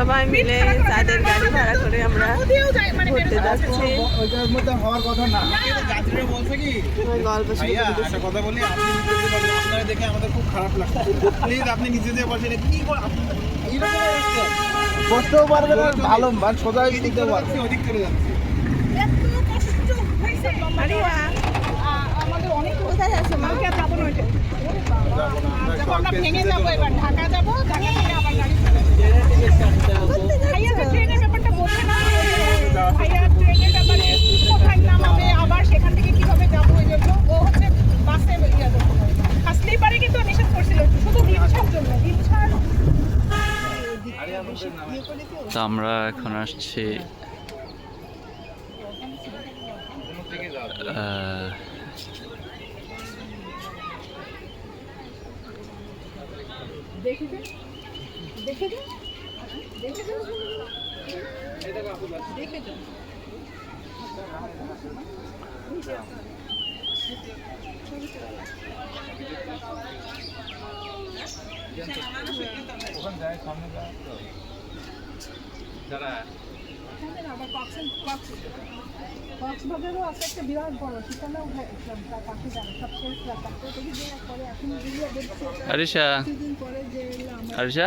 সবাই মিলে তাদের গাড়ি ভাড়া করে আমরা ঘুরতে যাচ্ছি। হওয়ার কথা না। যাত্রীরা বলছে কি ওই গল্প কথা বলি আপনারা দেখে আমাদের খুব খারাপ লাগছে। প্লিজ আপনি কি বসতেও পারবে না ভালো মানে সোজা দিতে যাচ্ছে, ওদিক চলে যাচ্ছে। আমাদের অনেক কোথায় আছে মাকে যাব না ওইটা। যাব না, আমরা যাব, আমরা একটু ভেঙে যাব এবার ঢাকা যাব ঢাকা তো আমরা এখন আসছি দেখে দেখে ওখানে না, আবার কক্সেন- কক্স- কক্সবাজারও আছে একটা বিরাট বড় সেখানেও পাশে যাবে সবচেয়ে আরিশা? আরিশা?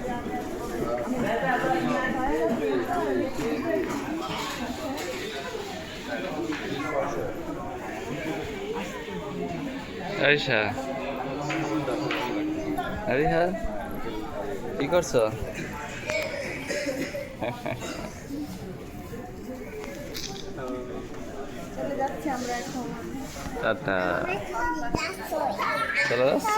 আসা আরিশা আরিহা কি করছ? টাটা। চলে যাচ্ছ?